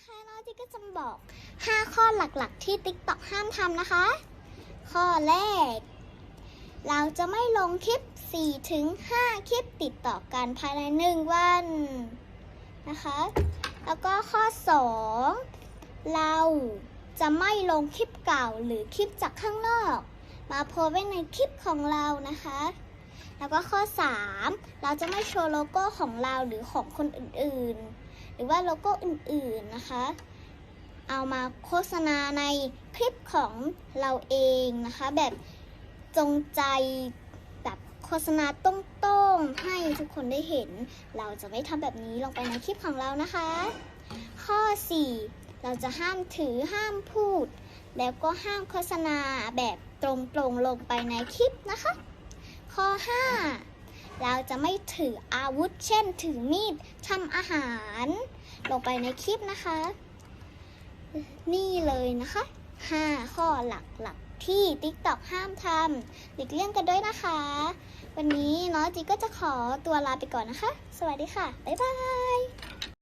นะคะน้องจีก็จะบอก 5 ข้อหลักๆ ที่ TikTok ห้ามทำนะคะ ข้อแรก เราจะไม่ลงคลิป4-5ถึง5คลิปติดต่อกันภายใน 1 วันนะคะ แล้วก็ข้อ 2 เราจะไม่ลงคลิปเก่าหรือคลิปจากข้างนอก มาโพสไว้ในคลิปของเรานะคะ แล้วก็ข้อ 3 เราจะไม่โชว์โลโก้ของเราหรือของคนอื่นๆ รือว่าโลโก้อื่นๆนะคะ เอามาโฆษณาในคลิปของเราเองนะคะ แบบจงใจแบบโฆษณาต้งๆให้ทุกคนได้เห็น เราจะไม่ทำแบบนี้ลงไปในคลิปของเรานะคะ ข้อ 4 เราจะห้ามถือห้ามพูด แล้วก็ห้ามโฆษณาแบบตรงๆลงไปในคลิปนะคะ ข้อ 5 เราจะไม่ถืออาวุธ เช่น ถือมีดทำอาหาร ลงไปในคลิปนะคะ นี่เลยนะคะ 5 ข้อหลักๆ ที่ TikTok ห้ามทำหลีกเลี่ยงกันด้วยนะคะ วันนี้น้องจีก็จะขอตัวลาไปก่อนนะคะ สวัสดีค่ะ บ๊ายบาย